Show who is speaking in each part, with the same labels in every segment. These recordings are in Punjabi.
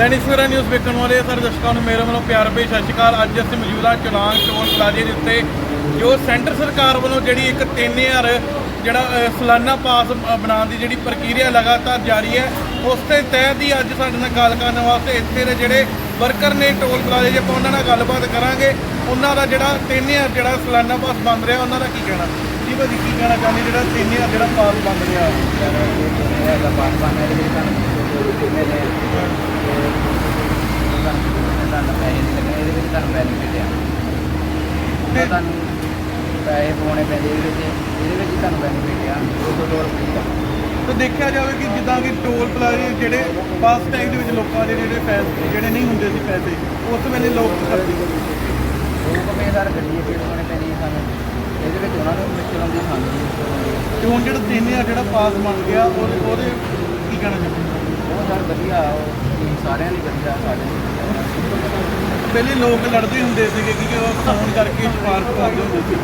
Speaker 1: ਦੈਨਿਕ ਸਵੇਰਾ ਨਿਊਜ਼ ਵੇਖਣ ਵਾਲੇ ਸਾਰੇ ਦਰਸ਼ਕਾਂ ਨੂੰ ਮੇਰੇ ਵੱਲੋਂ ਪਿਆਰ ਭਰੀ ਸਤਿ ਸ਼੍ਰੀ ਅਕਾਲ। ਅੱਜ ਅਸੀਂ ਮੌਜੂਦਾ ਚਲਾਨ ਟੋਲ ਪਲਾਜ਼ੇ ਦੇ ਉੱਤੇ ਜੋ ਸੈਂਟਰ ਸਰਕਾਰ ਵੱਲੋਂ ਜਿਹੜੀ ਇੱਕ 3000 ਜਿਹੜਾ ਅ, ਸਾਲਾਨਾ ਪਾਸ ਬਣਾਉਣ ਦੀ ਜਿਹੜੀ ਪ੍ਰਕਿਰਿਆ ਲਗਾਤਾਰ ਜਾਰੀ ਹੈ ਉਸ ਦੇ ਤਹਿਤ ਹੀ ਅੱਜ ਸਾਡੇ ਨਾਲ ਗੱਲ ਕਰਨ ਵਾਸਤੇ ਇੱਥੇ ਦੇ ਜਿਹੜੇ ਵਰਕਰ ਨੇ ਟੋਲ ਪਲਾਜ਼ੇ 'ਚ ਆਪਾਂ ਉਹਨਾਂ ਨਾਲ ਗੱਲਬਾਤ ਕਰਾਂਗੇ। ਉਹਨਾਂ ਦਾ ਜਿਹੜਾ 3000 ਜਿਹੜਾ ਸਾਲਾਨਾ ਪਾਸ ਬਣ ਰਿਹਾ ਉਹਨਾਂ ਦਾ ਕੀ ਕਹਿਣਾ? ਜੀ ਭਾਜੀ ਕੀ ਕਹਿਣਾ ਚਾਹੁੰਦੇ ਜਿਹੜਾ 3000 ਜਿਹੜਾ ਪਾਸ ਬਣ ਰਿਹਾ?
Speaker 2: ਤੁਹਾਨੂੰ ਪੈਸੇ ਨਹੀਂ ਲੱਗਣੇ ਇਹਦੇ ਵਿੱਚ ਤੁਹਾਨੂੰ ਬੈਨੀਫਿਟ ਆ ਤੁਹਾਨੂੰ ਪੈਸੇ ਪਾਉਣੇ ਪੈਂਦੇ ਇਹਦੇ ਵਿੱਚ ਇਹਦੇ ਵਿੱਚ ਹੀ ਤੁਹਾਨੂੰ ਬੈਨੀਫਿਟ ਆ ਦੋ ਦੋ ਦੋ ਰੁਪਏ
Speaker 1: ਤੇ ਦੇਖਿਆ ਜਾਵੇ ਕਿ ਜਿੱਦਾਂ ਕਿ ਟੋਲ ਪਲਾਜ਼ੇ ਜਿਹੜੇ ਬੱਸ ਟੈਗ ਦੇ ਵਿੱਚ ਲੋਕਾਂ ਦੇ ਜਿਹੜੇ ਪੈਸੇ, ਜਿਹੜੇ ਨਹੀਂ ਹੁੰਦੇ ਸੀ ਪੈਸੇ, ਉਸ ਵੇਲੇ ਲੋਕ ਕਰਦੇ?
Speaker 2: ਉਹ ਕਮੇ ਸਰ ਗੱਡੀ ਫੇਰ ਪਾਉਣੇ ਪੈਣੀ ਸਾਨੂੰ ਇਹਦੇ ਵਿੱਚ ਉਹਨਾਂ ਨੂੰ ਮੁਸ਼ਕਲ ਆਉਂਦੀ ਸਾਨੂੰ ਵੀ
Speaker 1: ਤੇ ਹੁਣ ਜਿਹੜਾ 3000 ਜਿਹੜਾ ਪਾਸ ਬਣ ਗਿਆ, ਉਹਦੇ ਉਹਦੇ ਕੀ ਕਹਿਣਾ ਚਾਹੁੰਦੇ
Speaker 2: ਸਰ ਵਧੀਆ ਉਹ ਸਾਰਿਆਂ ਲਈ ਵਧੀਆ ਸਾਡੇ ਲਈ ਵਧੀਆ।
Speaker 1: ਪਹਿਲੇ ਲੋਕ ਲੜਦੇ ਹੁੰਦੇ ਸੀਗੇ ਕਿ ਉਹ ਫੋਨ ਕਰਕੇ ਸਪਾਰਕ ਕਰਦੇ ਹੁੰਦੇ ਸੀ।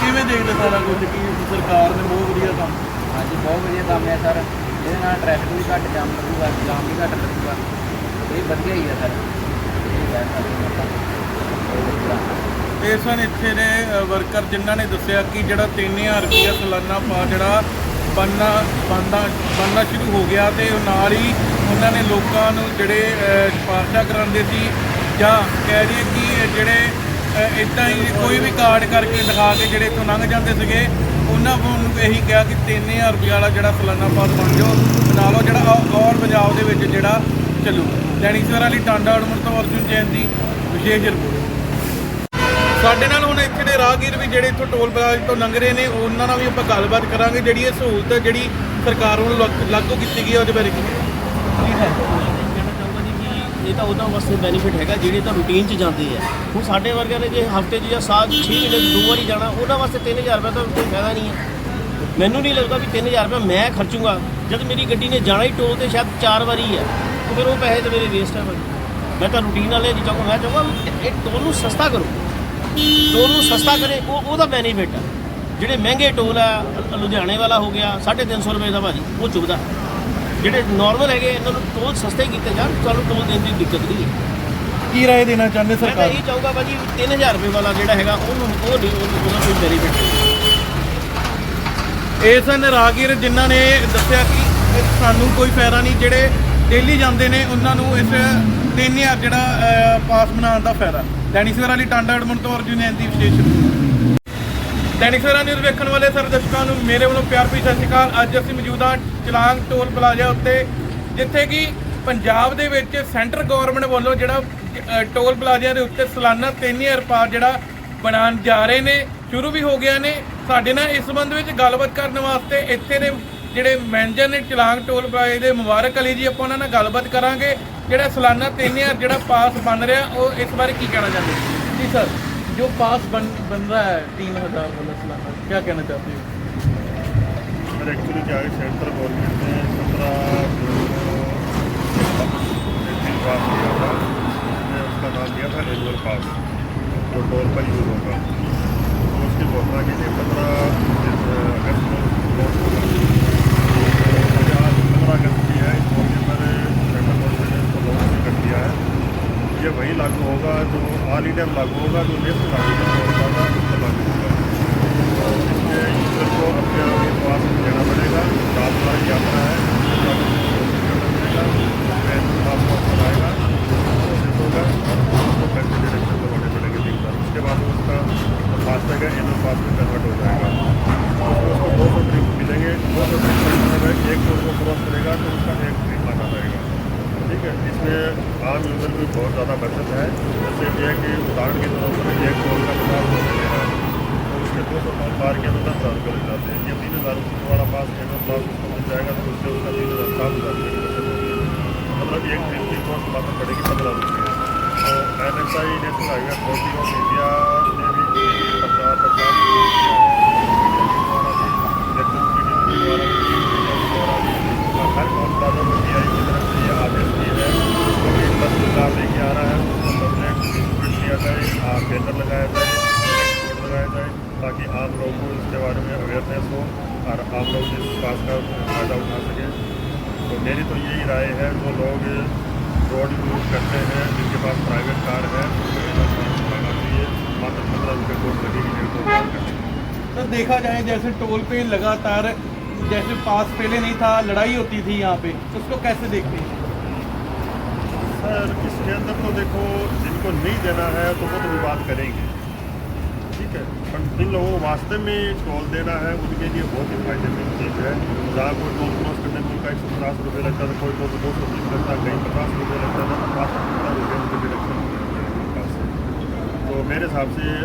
Speaker 1: ਕਿਵੇਂ ਦੇਖਦੇ ਸਾਰਾ ਕੁਝ ਕਿ ਸਰਕਾਰ ਨੇ ਬਹੁਤ ਵਧੀਆ ਕੰਮ
Speaker 2: ਹਾਂਜੀ ਬਹੁਤ ਵਧੀਆ ਕੰਮ ਹੈ ਸਰ। ਇਹਦੇ ਨਾਲ ਟ੍ਰੈਫਿਕ ਵੀ ਘੱਟ ਜਾਮ ਲੱਗੂਗਾ ਜਾਮ ਵੀ ਘੱਟ ਲੱਗੂਗਾ। ਇਹ ਵਧੀਆ ਹੀ ਹੈ ਸਰ। ਇਹ ਹਾਂ
Speaker 1: ਇੱਥੇ ਦੇ ਵਰਕਰ ਜਿਨ੍ਹਾਂ ਨੇ ਦੱਸਿਆ ਕਿ ਜਿਹੜਾ 3000 ਰੁਪਇਆ ਸਾਲਾਨਾ ਪਾ ਜਿਹੜਾ ਬਣਨਾ ਬਣਦਾ ਬਣਨਾ ਸ਼ੁਰੂ ਹੋ ਗਿਆ ਤੇ ਨਾਲ ਹੀ ਉਹਨਾਂ ਨੇ ਲੋਕਾਂ ਨੂੰ ਜਿਹੜੇ ਅਹ, ਸਿਫਾਰਸ਼ਾਂ ਕਰਾਉਂਦੇ ਸੀ ਜਾਂ ਕਹਿ ਦਈਏ ਕਿ ਜਿਹੜੇ ਇਦਾਂ ਹੀ ਕੋਈ ਵੀ ਕਾਰਡ ਕਰਕੇ ਦਿਖਾ ਕੇ ਜਿਹੜੇ ਇੱਥੋਂ ਲੰਘ ਜਾਂਦੇ ਸੀਗੇ ਉਹਨਾਂ ਨੂੰ ਇਹੀ ਕਿਹਾ ਕਿ 3000 ਰੁਪਏ ਵਾਲਾ ਜਿਹੜਾ ਫਲਾਨਾ ਪਾਸ ਬਣ ਜਾਓ ਤੇ ਨਾਲ ਉਹ ਜਿਹੜਾ ਔ- ਔਰ ਪੰਜਾਬ ਦੇ ਵਿੱਚ ਜਿਹੜਾ ਚੱਲੂ। ਦੈਨਿਕ ਸਵੇਰਾ ਲਈ ਟਾਂਡਾ ਅੜਮਣ ਤੋਂ ਅਰਜੁਨ ਜੈਨ ਦੀ ਵਿਸ਼ੇਸ਼ ਰਿਪੋਰਟ। ਸਾਡੇ ਨਾਲ ਹੁਣ ਇੱਥੇ ਦੇ ਰਾਹਗੀਰ ਵੀ ਜਿਹੜੇ ਇੱਥੋਂ ਟੋਲ ਪਲਾਜ਼ਾ ਤੋਂ ਲੰਘ ਰਹੇ ਨੇ, ਉਹਨਾਂ ਨਾਲ ਵੀ ਆਪਾਂ ਗੱਲਬਾਤ ਕਰਾਂਗੇ, ਜਿਹੜੀ ਇਹ ਸਹੂਲਤ ਹੈ, ਜਿਹੜੀ ਸਰਕਾਰ ਵੱਲੋਂ ਲੱਗ- ਲਾਗੂ ਕੀਤੀ ਗਈ ਹੈ, ਉਹਦੇ ਬਾਰੇ ਕੀ ਹੈ।
Speaker 3: ਕਹਿਣਾ ਚਾਹੁੰਦਾ ਜੀ ਕਿ ਇਹ ਤਾਂ ਉਹਨਾਂ ਵਾਸਤੇ ਬੈਨੀਫਿਟ ਹੈਗਾ, ਜਿਹੜੇ ਤਾਂ ਰੂਟੀਨ 'ਚ ਜਾਂਦੇ ਆ ਹੁਣ ਸਾਡੇ ਵਰਗਿਆਂ ਨੇ ਜੇ ਹਫ਼ਤੇ 'ਚ ਜਾਂ ਸਾਲ 'ਚ 6 ਮਹੀਨੇ 'ਚ ਦੋ ਵਾਰੀ ਜਾਣਾ ਉਹਨਾਂ ਵਾਸਤੇ 3000 ਰੁਪਏ ਤਾਂ ਕੋਈ ਫਾਇਦਾ ਨਹੀਂ ਹੈ। ਮੈਨੂੰ ਨਹੀਂ ਲੱਗਦਾ ਵੀ 3000 ਰੁਪਏ ਮੈਂ ਖਰਚੂੰਗਾ, ਜਦ ਮੇਰੀ ਗੱਡੀ ਨੇ ਜਾਣਾ ਹੀ ਟੋਲ ਤੇ ਸ਼ਾਇਦ ਚਾਰ ਵਾਰੀ ਹੈ, ਤਾਂ ਫਿਰ ਉਹ ਪੈਸੇ ਤਾਂ ਮੇਰੇ ਵੇਸਟ ਹੈ ਭਾਈ। ਮੈਂ ਤਾਂ ਰੂਟੀਨ ਵਾਲੇ ਦੀ ਚਾਹੂੰਗਾ, ਮੈਂ ਚਾਹੂੰਗਾ ਵੀ ਇਹ ਟੋਲ ਨੂੰ ਸਸਤਾ ਕਰੋ। ਟੋਲ ਨੂੰ ਸਸਤਾ ਕਰੇ ਉਹ ਉਹਦਾ ਬੈਨੀਫਿਟ ਆ। ਜਿਹੜੇ ਮਹਿੰਗੇ ਟੋਲ ਆ ਲੁਧਿਆਣੇ ਵਾਲਾ ਹੋ ਗਿਆ 350 ਰੁਪਏ ਦਾ ਭਾਜੀ ਉਹ ਚੁੱਭਦਾ ਜਿਹੜੇ ਨਾਰਮਲ ਹੈਗੇ ਇਹਨਾਂ ਨੂੰ ਟੋਲ ਸਸਤੇ ਕੀਤੇ ਜਾਣ ਤੁਹਾਨੂੰ ਟੋਲ ਦੇਣ ਦੀ ਦਿੱਕਤ ਨਹੀਂ ਹੈ।
Speaker 1: ਕੀ ਰਾਏ ਦੇਣਾ ਚਾਹੁੰਦੇ
Speaker 3: ਮੈਂ ਤਾਂ
Speaker 1: ਸਰਕਾਰ?
Speaker 3: ਇਹ ਚਾਹੂੰਗਾ ਭਾਜੀ 3000 ਰੁਪਏ ਵਾਲਾ ਜਿਹੜਾ ਹੈਗਾ ਉਹਨੂੰ ਉਹ ਨਹੀਂ ਉਹਦਾ ਕੋਈ ਬੈਨੀਫਿਟ ਨਹੀਂ।
Speaker 1: ਇਹ ਸਨ ਰਾਹਗੀਰ ਜਿਨ੍ਹਾਂ ਨੇ ਦੱਸਿਆ ਕਿ ਸਾਨੂੰ ਕੋਈ ਫਾਇਦਾ ਨਹੀਂ ਜਿਹੜੇ ਡੇਲੀ ਜਾਂਦੇ ਨੇ ਉਹਨਾਂ ਨੂੰ ਇਸ 3000 ਜਿਹੜਾ ਪਾਸ ਬਣਾਉਣ ਦਾ ਫਾਇਦਾ। ਦੈਨਿਕ ਸਵੇਰਾ ਲਈ ਟਾਂਡਾ ਅੜਮਣ ਤੋਂ ਅਰਜੁਨ ਜੈਨ ਵਿਸ਼ੇਸ਼ ਦੈਨਿਕ ਸਵੇਰਾ ਨਿਊਜ਼ ਵੇਖਣ ਵਾਲੇ ਸਾਰੇ ਦਰਸ਼ਕਾਂ ਨੂੰ ਮੇਰੇ ਵੱਲੋਂ ਪਿਆਰ ਭਰੀ ਸਤਿ ਸ਼੍ਰੀ ਅਕਾਲ। ਅੱਜ ਅਸੀਂ ਮੌਜੂਦ ਹਾਂ ਚਲਾਂਗ ਟੋਲ ਪਲਾਜ਼ਾ ਉੱਤੇ, ਜਿੱਥੇ ਕਿ ਪੰਜਾਬ ਦੇ ਵਿੱਚ ਸੈਂਟਰ ਗਵਰਨਮੈਂਟ ਵੱਲੋਂ ਜਿਹੜਾ ਟੋਲ ਪਲਾਜ਼ਿਆਂ ਦੇ ਉੱਤੇ ਸਾਲਾਨਾ 3000 ਰੁਪਏ ਜਿਹੜਾ ਬਣਾਉਣ ਜਾ ਰਹੇ ਨੇ, ਸ਼ੁਰੂ ਵੀ ਹੋ ਗਿਆ ਨੇ। ਸਾਡੇ ਨਾਲ ਇਸ ਸੰਬੰਧ ਵਿੱਚ ਗੱਲਬਾਤ ਕਰਨ ਵਾਸਤੇ ਇੱਥੇ ਦੇ ਜਿਹੜੇ ਮੈਨੇਜਰ ਨੇ ਚਲਾਂਗ ਟੋਲ ਪਲਾਜ਼ੇ ਦੇ ਮੁਬਾਰਕ ਅਲੀ ਜੀ, ਆਪਾਂ ਉਹਨਾਂ ਨਾਲ ਗੱਲਬਾਤ ਕਰਾਂਗੇ। ਜਿਹੜਾ ਸਾਲਾਨਾ 3000 ਜਿਹੜਾ ਪਾਸ ਬਣ ਰਿਹਾ ਉਹ ਇਸ ਬਾਰੇ ਕੀ ਕਹਿਣਾ ਚਾਹੁੰਦੇ ਜੀ ਸਰ जो पास बन बन रहा है तीन हजार वाला सालाना क्या कहना चाहते हो
Speaker 4: सर एक्चुअली क्या है सेंट्रल गवर्नमेंट ने सत्रह जून पास किया था उसने उसका नाम दिया था एनुअल पास जो टोल पर यूज़ होगा तो उसकी घोषणा की थी पंद्रह Lagoa do mesmo पास एनुअल पास उसको जाएगा तो उससे उसका तीन हज़ार सात हज़ार मतलब एक ट्रिप की कॉस्ट लाना पड़ेगी पंद्रह रुपये और N S I national highway authority of India ने भी द्वारा भी हर कौन प्लाजा को डी की तरफ़ से ये आदेश दिए है। कभी बस निकाल लेके आ रहा है उसको कंप्लेंट किया जाए बैनर लगाया जाए लगाया जाए ताकि आम लोगों को इसके बारे में अवेयरनेस हो और आम लोग इस बात का फ़ायदा उठा सकें। तो मेरी तो यही राय है जो लोग रोड यूज़ करते हैं जिनके पास प्राइवेट कार है मात्र पंद्रह रुपये कोर्ट लगेगी
Speaker 1: तो देखा जाए जैसे टोल पे लगातार जैसे पास पहले नहीं था लड़ाई होती थी यहाँ पे उसको कैसे देखते हैं?
Speaker 4: सर इसके अंदर तो देखो जिनको नहीं देना है तो वो तो विवाद करेंगे। ठीक है। पर जिन लोगों को वास्ते में टोल देना है उनके लिए बहुत ही फ़ायदेमंद चीज़ है। जहाँ कोई टोल क्रॉस करने में उनका एक सौ पचास रुपये लगता था कोई टोल दो सौ बीस लगता कहीं पचास रुपये लगता था पाँच सौ पंद्रह रुपये उनके डिडक्शन से तो मेरे हिसाब से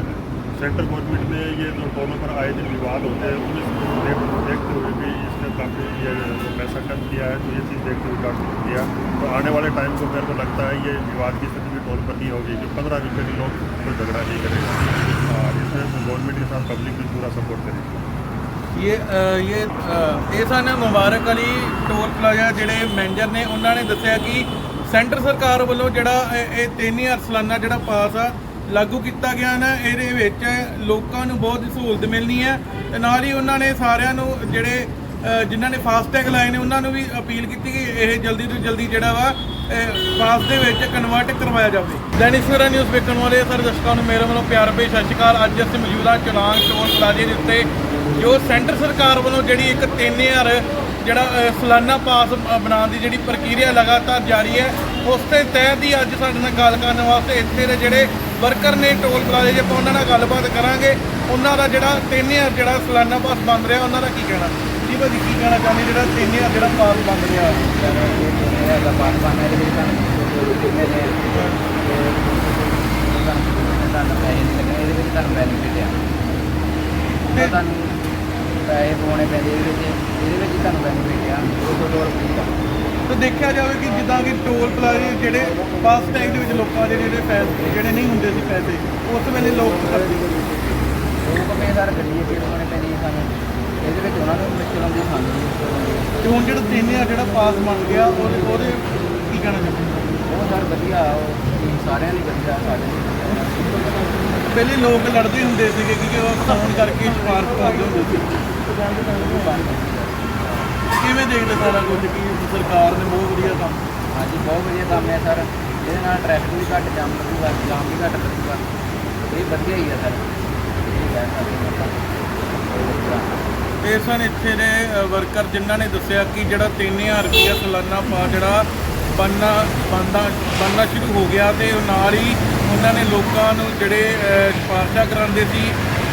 Speaker 4: सेंट्रल गवर्नमेंट में ये जो टोलों पर आए दिन विवाद होते हैं उन्हें देख, देखते हुए भी इसने काफ़ी ये पैसा कम किया है तो ये चीज़ देखते हुए काफ़ी किया। तो आने वाले टाइम को मेरे को लगता है ये विवाद की स्थिति भी टोल पर नहीं होगी कि पंद्रह रुपये के लोग कोई झगड़ा नहीं करेगा। गवर्नमेंट के साथ पब्लिक भी पूरा सपोर्ट करेगी
Speaker 1: ਇਹ ਅ, ਇਹ ਅ, ਇਹ ਸਨ ਮੁਬਾਰਕ ਅਲੀ ਟੋਲ ਪਲਾਜ਼ਾ ਜਿਹੜੇ ਮੈਨੇਜਰ ਨੇ ਉਹਨਾਂ ਨੇ ਦੱਸਿਆ ਕਿ ਸੈਂਟਰ ਸਰਕਾਰ ਵੱਲੋਂ ਜਿਹੜਾ ਇਹ ਇਹ 3000 ਸਾਲਾਨਾ ਜਿਹੜਾ ਪਾਸ ਆ ਲਾਗੂ ਕੀਤਾ ਗਿਆ ਨਾ ਇਹਦੇ ਵਿੱਚ ਲੋਕਾਂ ਨੂੰ ਬਹੁਤ ਸਹੂਲਤ ਮਿਲਣੀ ਹੈ ਤੇ ਨਾਲ ਹੀ ਉਹਨਾਂ ਨੇ ਸਾਰਿਆਂ ਨੂੰ ਜਿਹੜੇ ਅ, ਜਿਨ੍ਹਾਂ ਨੇ ਫਾਸਟੈਗ ਲਾਏ ਨੇ ਉਹਨਾਂ ਨੂੰ ਵੀ ਅਪੀਲ ਕੀਤੀ ਕਿ ਇਹ ਜਲਦੀ ਤੋਂ ਜਲਦੀ ਜਿਹੜਾ ਵਾ ਪਾਸ ਦੇ ਵਿੱਚ ਕਨਵਰਟ ਕਰਵਾਇਆ ਜਾਵੇ। ਦੈਨਿਕ ਨਿਊਜ਼ ਵੇਖਣ ਵਾਲੇ ਸਾਰੇ ਦਰਸ਼ਕਾਂ ਨੂੰ ਮੇਰੇ ਵੱਲੋਂ ਪਿਆਰ ਭਰੀ ਸਤਿ ਸ਼੍ਰੀ ਅਕਾਲ। ਅੱਜ ਅਸੀਂ ਮੌਜੂਦਾ ਚਲਾਨ ਟੋਲ ਪਲਾਜ਼ੇ ਦੇ ਉੱਤੇ, ਜੋ ਸੈਂਟਰ ਸਰਕਾਰ ਵੱਲੋਂ ਜਿਹੜੀ ਇੱਕ 3000 ਜਿਹੜਾ ਸਾਲਾਨਾ ਪਾਸ ਬਣਾਉਣ ਦੀ ਜਿਹੜੀ ਪ੍ਰਕਿਰਿਆ ਲਗਾਤਾਰ ਜਾਰੀ ਹੈ, ਉਸ ਦੇ ਤਹਿਤ ਹੀ ਅੱਜ ਸਾਡੇ ਨਾਲ ਗੱਲ ਕਰਨ ਵਾਸਤੇ ਇੱਥੇ ਦੇ ਜਿਹੜੇ ਵਰਕਰ ਨੇ ਟੋਲ ਪਲਾਜ਼ੇ ਜੇ ਆਪਾਂ ਉਹਨਾਂ ਨਾਲ ਗੱਲਬਾਤ ਕਰਾਂਗੇ। ਉਹਨਾਂ ਦਾ ਜਿਹੜਾ 3000 ਜਿਹੜਾ ਸਾਲਾਨਾ ਪਾਸ ਬਣ ਰਿਹਾ, ਉਹਨਾਂ ਦਾ ਕੀ ਕਹਿਣਾ? ਜੀ ਭਾਜੀ, ਕੀ ਕਹਿਣਾ ਚਾਹੁੰਦੇ ਜਿਹੜਾ 3000 ਜਿਹੜਾ ਪਾਸ ਬਣ ਰਿਹਾ?
Speaker 2: ਸਰ ਇਹ ਦੋਨੇ ਦਾ ਬਾਤ ਬਾਨੇ ਤੁਹਾਨੂੰ ਪੈਸੇ ਇਹਦੇ ਵਿੱਚ ਤੁਹਾਨੂੰ ਬੈਨੀਫਿਟ ਆ ਪਾਉਣੇ ਪੈਂਦੇ ਇਹਦੇ ਵਿੱਚ ਇਹਦੇ ਵਿੱਚ ਤੁਹਾਨੂੰ ਬੈਨੀਫਿਟ ਆ 200 ਰੁਪਏ ਦਾ
Speaker 1: ਤੇ ਦੇਖਿਆ ਜਾਵੇ ਕਿ ਜਿੱਦਾਂ ਕਿ ਟੋਲ ਪਲਾਜ਼ੇ ਜਿਹੜੇ ਬੱਸ ਸਟੈਂਡ ਦੇ ਵਿੱਚ ਲੋਕਾਂ ਦੇ ਜਿਹੜੇ ਪੈਸੇ, ਜਿਹੜੇ ਨਹੀਂ ਹੁੰਦੇ ਸੀ ਪੈਸੇ, ਉਸ ਵੇਲੇ ਲੋਕ ਕੀ ਕਰਦੇ
Speaker 2: ਉਹ ਕਮੇ ਸਰ ਗੱਡੀ ਸਾਨੂੰ ਇਹਦੇ ਵਿੱਚ ਉਹਨਾਂ ਨੂੰ ਮੁਸ਼ਕਿਲ ਆਉਂਦੀ ਹੈ।
Speaker 1: ਤੇ ਹੁਣ ਜਿਹੜਾ 3000 ਜਿਹੜਾ ਪਾਸ ਬਣ ਗਿਆ ਉਹਦੇ ਉਹਦੇ ਕੀ ਕਹਿਣਾ ਚਾਹੁੰਦੇ
Speaker 2: ਉਹ ਸਰ ਵਧੀਆ ਉਹ ਸਾਰਿਆਂ ਲਈ ਵਧੀਆ ਸਾਡੇ ਲਈ ਵਧੀਆ।
Speaker 1: ਪਹਿਲੇ ਲੋਕ ਲੜਦੇ ਹੁੰਦੇ ਸੀਗੇ ਕਿ ਉਹ ਫੋਨ ਕਰਕੇ ਸਿਫਾਰਿਸ਼ ਕਰਦੇ ਹੁੰਦੇ ਸੀ ਕਿਵੇਂ ਦੇਖਦੇ ਸਾਰਾ ਕੁਝ ਕਿ ਸਰਕਾਰ ਨੇ ਬਹੁਤ ਵਧੀਆ ਕੰਮ
Speaker 2: ਹਾਂਜੀ ਬਹੁਤ ਵਧੀਆ ਕੰਮ ਹੈ ਸਰ ਇਹਦੇ ਨਾਲ ਟ੍ਰੈਫਿਕ ਵੀ ਘੱਟ ਜਾਮ ਲੱਗੂਗਾ ਜਾਮ ਵੀ ਘੱਟ ਲੱਗੂਗਾ ਇਹ ਵਧੀਆ ਹੀ ਹੈ ਸਰ ਇਹ ਕਹਿ ਸਕਦੇ ਹਾਂ ਆਪਾਂ ਬਹੁਤ।
Speaker 1: ਇਹ ਸਨ ਇੱਥੇ ਦੇ ਵਰਕਰ ਜਿਨ੍ਹਾਂ ਨੇ ਦੱਸਿਆ ਕਿ ਜਿਹੜਾ 3000 ਰੁਪਇਆ ਸਾਲਾਨਾ ਪਾ ਜਿਹੜਾ ਬਣਨਾ ਬਣਦਾ ਬਣਨਾ ਸ਼ੁਰੂ ਹੋ ਗਿਆ ਤੇ ਨਾਲ ਹੀ ਉਹਨਾਂ ਨੇ ਲੋਕਾਂ ਨੂੰ ਜਿਹੜੇ ਅ, ਸਿਫਾਰਸ਼ਾਂ ਕਰਾਉਂਦੇ ਸੀ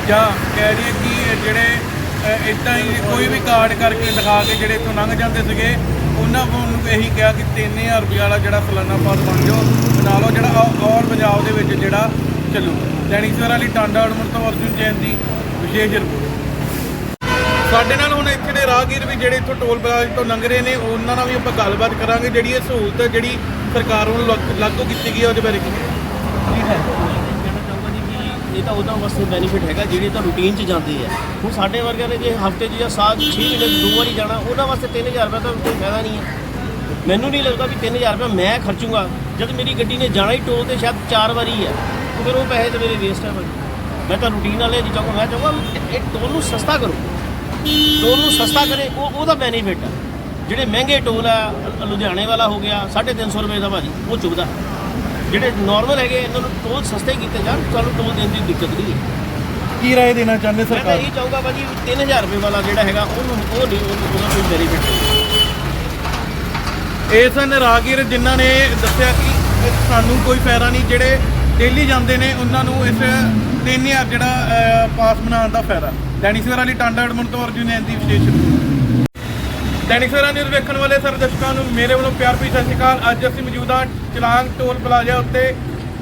Speaker 1: ਜਾਂ ਕਹਿ ਲਈਏ ਕਿ ਜਿਹੜੇ ਇਦਾਂ ਹੀ ਕੋਈ ਵੀ ਕਾਰਡ ਕਰਕੇ ਦਿਖਾ ਕੇ ਜਿਹੜੇ ਇੱਥੋਂ ਲੰਘ ਜਾਂਦੇ ਸੀਗੇ ਉਹਨਾਂ ਨੂੰ ਇਹੀ ਕਿਹਾ ਕਿ 3000 ਰੁਪਇਆ ਵਾਲਾ ਜਿਹੜਾ ਸਾਲਾਨਾ ਪਾਸ ਬਣ ਜਾਓ ਬਣਾ ਲਓ ਜਿਹੜਾ ਔ- ਔਰ ਪੰਜਾਬ ਦੇ ਵਿੱਚ ਜਿਹੜਾ ਚੱਲੂ। ਦੈਨਿਕ ਸਵੇਰਾ ਲਈ ਟਾਂਡਾ ਅਡਮਨ ਤੋਂ ਅਰਜੁਨ ਜੈਨ ਦੀ ਵਿਸ਼ੇਸ਼ ਰਿਪੋਰਟ। ਸਾਡੇ ਨਾਲ ਹੁਣ ਇੱਥੇ ਦੇ ਰਾਹਗੀਰ ਵੀ ਜਿਹੜੇ ਇੱਥੋਂ ਟੋਲ ਪਲਾਜ਼ਾ ਤੋਂ ਲੰਘ ਰਹੇ ਨੇ, ਉਹਨਾਂ ਨਾਲ ਵੀ ਆਪਾਂ ਗੱਲਬਾਤ ਕਰਾਂਗੇ, ਜਿਹੜੀ ਇਹ ਸਹੂਲਤ ਹੈ, ਜਿਹੜੀ ਸਰਕਾਰ ਵੱਲੋਂ ਲਾਗ- ਲਾਗੂ ਕੀਤੀ ਗਈ ਹੈ, ਉਹਦੇ ਬਾਰੇ ਕੀ ਹੈ
Speaker 3: ਕਹਿਣਾ ਚਾਹੁੰਦਾ ਜੀ ਕਿ ਇਹ ਤਾਂ ਉਹਨਾਂ ਵਾਸਤੇ ਬੈਨੀਫਿਟ ਹੈਗਾ, ਜਿਹੜੇ ਤਾਂ ਰੂਟੀਨ 'ਚ ਜਾਂਦੇ ਆ ਹੁਣ ਸਾਡੇ ਵਰਗਿਆਂ ਨੇ ਜੇ ਹਫ਼ਤੇ 'ਚ ਜਾਂ ਸਾਲ 'ਚ 6 ਮਹੀਨੇ 'ਚ ਦੋ ਵਾਰੀ ਜਾਣਾ ਉਹਨਾਂ ਵਾਸਤੇ 3000 ਰੁਪਏ ਤਾਂ ਕੋਈ ਫਾਇਦਾ ਨਹੀਂ ਹੈ। ਮੈਨੂੰ ਨਹੀਂ ਲੱਗਦਾ ਵੀ 3000 ਰੁਪਏ ਮੈਂ ਖਰਚੂੰਗਾ। ਜਦ ਮੇਰੀ ਗੱਡੀ ਨੇ ਜਾਣਾ ਹੀ ਟੋਲ ਤੇ ਸ਼ਾਇਦ 4 ਵਾਰੀ ਹੈ ਫਿਰ ਉਹ ਪੈਸੇ ਤੇ ਮੇਰੇ ਵੇਸਟ ਹੈ ਭਾਈ ਮੈਂ ਤਾਂ ਰੂਟੀਨ ਵਾਲੇ ਨਹੀਂ ਚਾਹੂੰਗਾ, ਮੈਂ ਚਾਹੂੰਗਾ ਇਹ ਟੋਲ ਨੂੰ ਸਸਤਾ ਕਰੋ। ਟੋਲ ਨੂੰ ਸਸਤਾ ਕਰੇ ਉਹ ਉਹਦਾ ਬੈਨੀਫਿਟ ਹੈ ਜਿਹੜੇ ਮਹਿੰਗੇ ਟੋਲ ਆ ਲ- ਲੁਧਿਆਣੇ ਵਾਲਾ ਹੋ ਗਿਆ 350 ਰੁਪਏ ਦਾ ਭਾਜੀ ਉਹ ਚੁਭਦਾ ਜਿਹੜੇ ਨਾਰਮਲ ਹੈਗੇ ਇਹਨਾਂ ਨੂੰ ਟੋਲ ਸਸਤੇ ਕੀਤੇ ਜਾਣ ਸਾਨੂੰ ਟੋਲ ਦੇਣ ਦੀ ਦਿੱਕਤ ਨਹੀਂ ਹੈ।
Speaker 1: ਕੀ ਰਾਏ ਦੇਣਾ ਚਾਹੁੰਦੇ
Speaker 3: ਮੈਂ ਤਾਂ
Speaker 1: ਸਰਕਾਰ?
Speaker 3: ਇਹ ਚਾਹੂੰਗਾ ਭਾਜੀ 3000 ਰੁਪਏ ਵਾਲਾ ਜਿਹੜਾ ਹੈਗਾ ਉਹਨੂੰ ਉਹ ਨਹੀਂ ਉਹਨੂੰ ਉਹਦਾ ਕੋਈ ਬੈਨੀਫਿਟ ਨਹੀਂ।
Speaker 1: ਇਹ ਸਨ ਰਾਹਗੀਰ ਜਿਨ੍ਹਾਂ ਨੇ ਦੱਸਿਆ ਕਿ ਸਾਨੂੰ ਕੋਈ ਫਾਇਦਾ ਨਹੀਂ ਜਿਹੜੇ ਡੇਲੀ ਜਾਂਦੇ ਨੇ, ਉਹਨਾਂ ਨੂੰ ਇਸ 3000 ਜਿਹੜਾ ਪਾਸ ਬਣਾਉਣ ਦਾ ਫਾਇਦਾ। ਦੈਨਿਕ ਸਵੇਰਾ ਲਈ ਟਾਂਡਾ ਅਡਮਨ ਤੋਂ ਅਰਜੁਨ ਜੈਨ ਦੀ ਰਿਪੋਰਟ। ਦੈਨਿਕ ਸਵੇਰਾ ਨਿਊਜ਼ ਵੇਖਣ ਵਾਲੇ ਸਰ ਦਰਸ਼ਕਾਂ ਨੂੰ ਮੇਰੇ ਵੱਲੋਂ ਪਿਆਰ ਭਰੀ ਸਤਿ ਸ਼੍ਰੀ ਅਕਾਲ। ਅੱਜ ਅਸੀਂ ਮੌਜੂਦਾ ਚਲਾਂਗ ਟੋਲ ਪਲਾਜ਼ਾ ਉੱਤੇ,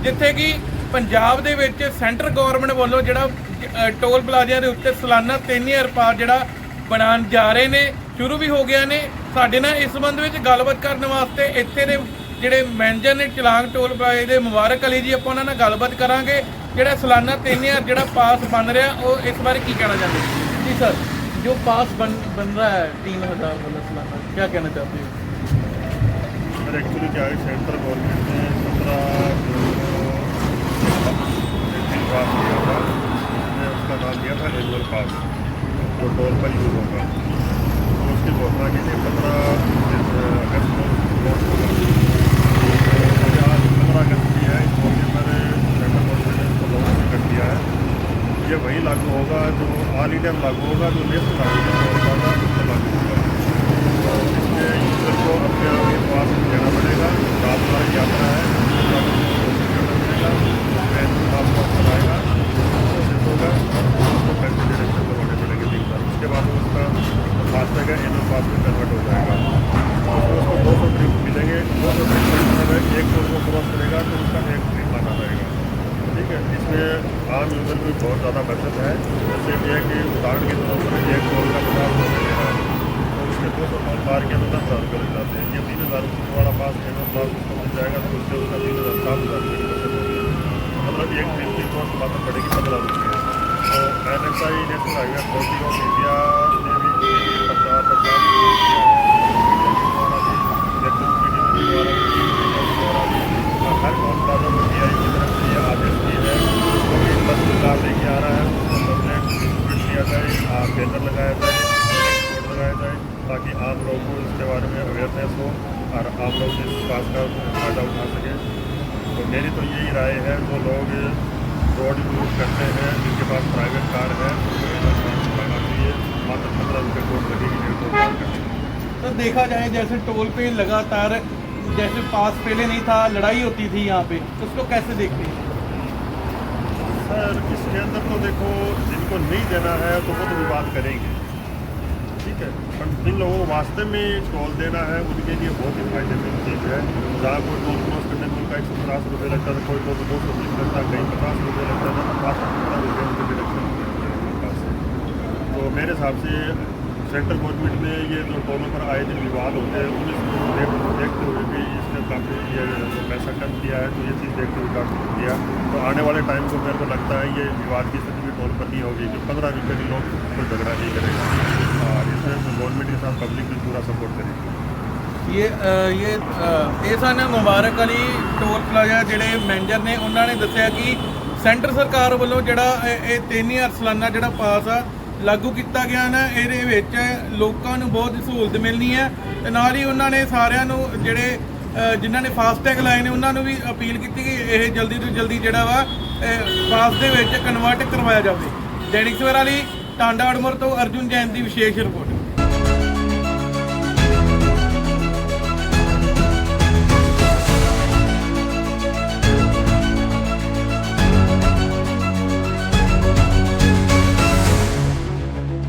Speaker 1: ਜਿੱਥੇ ਕਿ ਪੰਜਾਬ ਦੇ ਵਿੱਚ ਸੈਂਟਰ ਗਵਰਨਮੈਂਟ ਵੱਲੋਂ ਜਿਹੜਾ ਟੋਲ ਪਲਾਜ਼ਿਆਂ ਦੇ ਉੱਤੇ ਸਾਲਾਨਾ 3000 ਰੁਪਏ ਜਿਹੜਾ ਬਣਾਉਣ ਜਾ ਰਹੇ ਨੇ, ਸ਼ੁਰੂ ਵੀ ਹੋ ਗਿਆ ਨੇ। ਸਾਡੇ ਨਾਲ ਇਸ ਸੰਬੰਧ ਵਿੱਚ ਗੱਲਬਾਤ ਕਰਨ ਵਾਸਤੇ ਇੱਥੇ ਦੇ ਜਿਹੜੇ ਮੈਨੇਜਰ ਨੇ ਚਲਾਂਗ ਟੋਲ ਪਲਾਜ਼ਾ ਦੇ ਮੁਬਾਰਕ ਅਲੀ ਜੀ ਆਪਾਂ ਉਹਨਾਂ ਨਾਲ ਗੱਲਬਾਤ ਕਰਾਂਗੇ ਜਿਹੜਾ ਸਾਲਾਨਾ 3000 ਜਿਹੜਾ ਪਾਸ ਬਣ ਰਿਹਾ ਉਹ ਇਸ ਬਾਰੇ ਕੀ ਕਹਿਣਾ ਚਾਹੁੰਦੇ ਜੀ ਸਰ जो पास बन बन रहा है तीन हजार वाला सालाना क्या कहना चाहते हो
Speaker 4: सर एक्चुअली क्या है सेंट्रल गवर्नमेंट ने सत्रह जून को बिल पास किया था उसने उसका नाम दिया था एनुअल पास जो टोल पर यूज होगा तो तो उसकी घोषणा की थी पंद्रह अगस्त को लॉन्च होगा तो आज पंद्रह अगस्त की है इस मौके पर सेंट्रल कर दिया है ये वही लागू होगा जो ऑल इंडिया में लागू होगा जो नेशनल लागू होगा उस पर लागू होगा तो यूज़र को अपने आप पास देना पड़ेगा रात वाली यात्रा है उसका उसमें बाद उसका फास्टैग है एनुअल पास में कन्वर्ट हो जाएगा उसको दो सौ ट्रिप मिलेंगे दो सौ ट्रिप मतलब है एक टोल को क्रॉस करेगा तो उसका एक ट्रिप आना रहेगा ठीक है इसमें आम यूज़र की बहुत ज़्यादा बचत है। जैसे कि है कि उदाहरण के तौर पर एक टोल का पचास रुपये है तो उसके दो सौ टोल पार के तो दस हज़ार रुपये लग जाते हैं। ये तीन हज़ार रुपये वाला पास एनुअल पास उसको मिल जाएगा तो उससे उसका तीन हज़ार, सात हज़ार रुपये बचत होगी। मतलब एक ट्रिप की कॉस्ट मात्र पड़ेगी पंद्रह रुपये तो N S I national highway authority of India ने भी भी इलेक्ट्रिक मीडिया द्वारा भी हर कौन प्लाजा को डी आई की तरफ़ से ये आदेश दिए हैं तो इन बस कार लेके आ रहा है। उसको कंप्लेंट डिस्ट्रीब्यूट किया जाए बैनर लगाया जाए लगाया जाए ताकि आम लोगों को इसके बारे में अवेयरनेस हो, और आम लोग इस बात का फ़ायदा उठा सकें। तो मेरी तो यही राय है, जो लोग रोड यूज़ करते हैं, जिनके पास प्राइवेट कार है मात्र पंद्रह रुपये कोर्ट लगेगी
Speaker 1: तो देखा जाए, जैसे टोल पे लगातार, जैसे पास पहले नहीं था, लड़ाई होती थी यहाँ पे, उसको कैसे देखते हैं?
Speaker 4: सर इसके अंदर तो देखो, जिनको नहीं देना है तो वो तो विवाद करेंगे। ठीक है, पर जिन लोगों को वास्तव में टोल देना है, उनके लिए बहुत ही फ़ायदेमंद चीज़ है। जहाँ कोई टोल क्रॉस करने में उनका एक सौ पचास रुपये लगता था, कोई टोल दो सौ बीस लगता, कहीं पचास रुपये लगता था पचास सौ पंद्रह रुपये उनके भी लगता है तो मेरे हिसाब से सेंट्रल गवर्नमेंट में ये जो टोलों पर आए दिन विवाद होते हैं उन इसको देख देखते हुए भी इसने काफ़ी ये जो पैसा कम किया है तो ये चीज़ देखते हुए काफ़ी किया तो आने वाले टाइम को मेरे को लगता है ये विवाद की स्थिति भी टोल पर नहीं होगी कि पंद्रह रुपये के लोग कोई झगड़ा नहीं करेगा और इसमें गवर्नमेंट के साथ पब्लिक भी पूरा सपोर्ट करेगी
Speaker 1: ਇਹ ਅ, ਇਹ ਅ, ਇਹ ਸਨ ਮੁਬਾਰਕ ਅਲੀ ਟੋਲ ਪਲਾਜ਼ਾ ਜਿਹੜੇ ਮੈਨੇਜਰ ਨੇ ਉਹਨਾਂ ਨੇ ਦੱਸਿਆ ਕਿ ਸੈਂਟਰ ਸਰਕਾਰ ਵੱਲੋਂ ਜਿਹੜਾ ਇਹ ਇਹ 3000 ਸਾਲਾਨਾ ਜਿਹੜਾ ਪਾਸ ਆ ਲਾਗੂ ਕੀਤਾ ਗਿਆ ਨਾ, ਇਹਦੇ ਵਿੱਚ ਲੋਕਾਂ ਨੂੰ ਬਹੁਤ ਸਹੂਲਤ ਮਿਲਣੀ ਹੈ ਤੇ ਨਾਲ ਹੀ ਉਹਨਾਂ ਨੇ ਸਾਰਿਆਂ ਨੂੰ ਜਿਹੜੇ ਜਿਨ੍ਹਾਂ ਨੇ ਫਾਸਟੈਗ ਲਾਏ ਨੇ, ਉਹਨਾਂ ਨੂੰ ਵੀ ਅਪੀਲ ਕੀਤੀ ਕਿ ਇਹ ਜਲਦੀ ਤੋਂ ਜਲਦੀ ਜਿਹੜਾ ਵਾ ਪਾਸ ਦੇ ਵਿੱਚ ਕਨਵਰਟ ਕਰਵਾਇਆ ਜਾਵੇ। ਦੈਨਿਕ ਸਵੇਰਾ ਲਈ ਟਾਂਡਾ ਅੜਮਰ ਤੋਂ ਅਰਜੁਨ ਜੈਨ ਦੀ ਵਿਸ਼ੇਸ਼ ਰਿਪੋਰਟ।